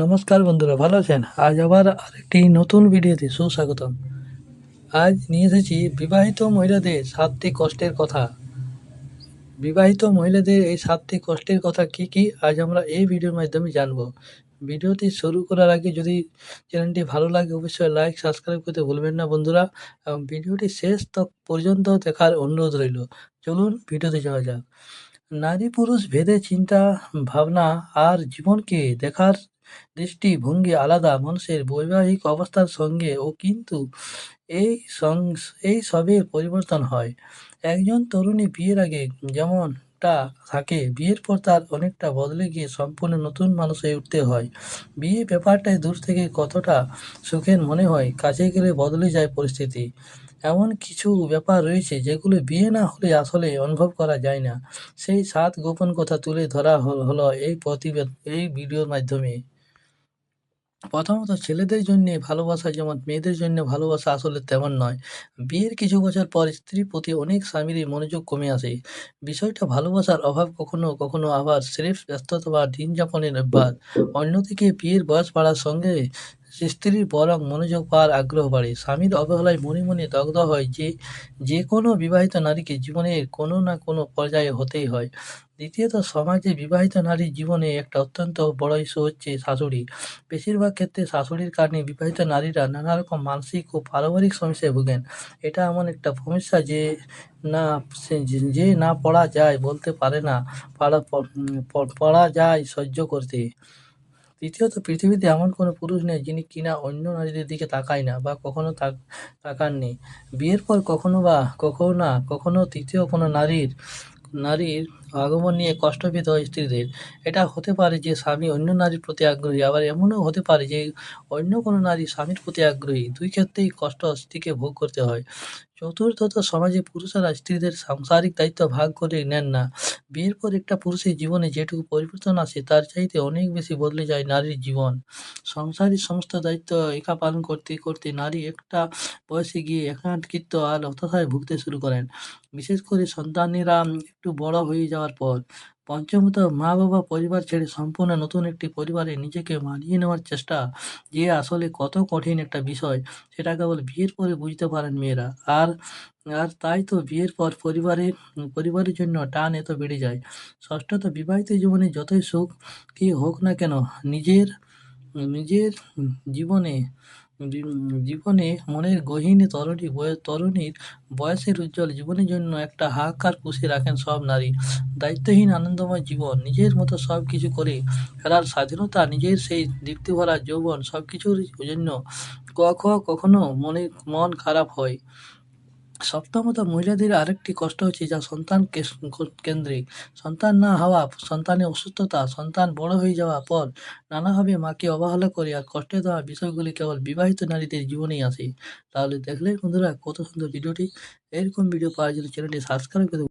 নমস্কার বন্ধুরা, ভালো আছেন? আজ আবার আরেকটি নতুন ভিডিওতে সুস্বাগতম। আজ নিয়ে এসেছি বিবাহিত মহিলাদের সাতটি কষ্টের কথা। বিবাহিত মহিলাদের এই সাতটি কষ্টের কথা কি কি, আজ আমরা এই ভিডিওর মাধ্যমে জানব। ভিডিওটি শুরু করার আগে যদি চ্যানেলটি ভালো লাগে, অবশ্যই লাইক, সাবস্ক্রাইব করতে ভুলবেন না বন্ধুরা। এবং ভিডিওটি শেষ তক পর্যন্ত দেখার অনুরোধ রইল। চলুন ভিডিওতে যাওয়া যাক। নারী পুরুষ ভেদে চিন্তা, ভাবনা আর জীবনকে দেখার দৃষ্টিভঙ্গি আলাদা, মানুষের বৈবাহিক অবস্থার সঙ্গে ও কিন্তু এই সং- এই সবের পরিবর্তন হয়। একজন তরুণী বিয়ের আগে যেমনটা থাকে, বিয়ের পর তার অনেকটা বদলে গিয়ে সম্পূর্ণ নতুন মানুষ হয়ে উঠতে হয়। বিয়ে ব্যাপারটাই দূর থেকে কতটা সুখের মনে হয় কাছে গেলে বদলে যায় পরিস্থিতি। এমন কিছু ব্যাপার রয়েছে যেগুলো বিয়ে না হলে আসলে অনুভব করা যায় না। সেই সাত গোপন কথা তুলে ধরা হল- হলো এই প্রতিবেদ, এই ভিডিওর মাধ্যমে। প্রথমত ছেলেদের জন্য ভালোবাসা যেমন মেয়েদের জন্য ভালোবাসা আসলে তেমন নয়। বিয়ের কিছু বছর পর স্ত্রীর প্রতি অনেক স্বামীরই মনোযোগ কমে আসে। বিষয়টা ভালোবাসার অভাব কখনো কখনো আবার স্রেফ ব্যস্ততা বা দিন যাপনের অভ্যাস অন্যদিকে বিয়ের বয়স বাড়ার সঙ্গে স্ত্রীর বরং মনোযোগ পাওয়ার আগ্রহ বাড়ে। স্বামীর অবহেলায় মনে মনে দগ্ধ হয় যে যে কোনো বিবাহিত নারীকে জীবনের কোনো না কোনো পর্যায়ে হতেই হয়। দ্বিতীয়ত, সমাজে বিবাহিত নারীর জীবনে একটা অত্যন্ত বড় ইস্যু হচ্ছে শাশুড়ি। বেশিরভাগ ক্ষেত্রে শাশুড়ির কারণে বিবাহিত নারীরা নানা রকম মানসিক ও পারিবারিক সমস্যায় ভোগেন। এটা এমন একটা সমস্যা যে, না যে- না পড়া যায় বলতে পারে না। পড়া যায় সহ্য করতে। তৃতীয়ত পৃথিবীতে এমন কোনো পুরুষ নেই যিনি কিনা অন্য নারীদের দিকে তাকায় না বা কখনো তাক- তাকাননি বিয়ের পর কখনো বা কখনো না, কখনো তৃতীয় কোনো নারীর নারীর আগমন নিয়ে কষ্ট পেতে হয় স্ত্রীদের। এটা হতে পারে যে স্বামী অন্য নারীর প্রতি আগ্রহী, আবার এমনও হতে পারে যে অন্য কোনো নারী স্বামীর প্রতি আগ্রহী। দুই ক্ষেত্রেই কষ্ট স্ত্রীকে ভোগ করতে হয়। চতুর্থত, সমাজে পুরুষেরা স্ত্রীদের সাংসারিক দায়িত্ব ভাগ করে নেন না। বিয়ের পর একটা পুরুষের জীবনে যেটুকু পরিবর্তন আসে, তার চাইতে অনেক বেশি বদলে যায় নারীর জীবন। সংসারের সমস্ত দায়িত্ব একা পালন করতে করতে নারী একটা বয়সে গিয়ে একাকিত্ব আর হতাশায় ভুগতে শুরু করেন। বিশেষ করে সন্তানেরা একটু বড় হয়ে যাওয়ার পর পঞ্চমত মা বাবা পরিবার ছেড়ে সম্পূর্ণ নতুন একটি পরিবারে নিজেকে মানিয়ে নেওয়ার চেষ্টা যে আসলে কত কঠিন একটা বিষয়, সেটা কেবল বিয়ের পরে বুঝতে পারেন মেয়েরা। আর আর তাই তো বিয়ের পর পরিবারের পরিবারের জন্য টান এত বেড়ে যায়। ষষ্ঠত বিবাহিত জীবনে যতই সুখ কি হোক না কেন, নিজের নিজের জীবনে জীবনে মনের গহীনে তরণী তরুণীর বয়সের উজ্জ্বল জীবনের জন্য একটা হাহাকার পুষে রাখেন সব নারী। দায়িত্বহীন, আনন্দময় জীবন, নিজের মতো সব কিছু করে ফেলার স্বাধীনতা, নিজের সেই দীপ্তিভরা যৌবন সব কিছুর জন্য কখনো মনে, মন খারাপ হয়। সপ্তমত মহিলাদের আরেকটি কষ্ট হচ্ছে যা সন্তানকে কেন্দ্রিক সন্তান না হওয়া, সন্তানের অসুস্থতা, সন্তান বড় হয়ে যাওয়া পর নানাভাবে মাকে অবহেলা করে আর কষ্টে দেওয়া বিষয়গুলি কেবল বিবাহিত নারীদের জীবনেই আসে তাহলে দেখলে বন্ধুরা কত সুন্দর ভিডিওটি এরকম ভিডিও পাওয়ার জন্য চ্যানেলটি সাবস্ক্রাইব করে।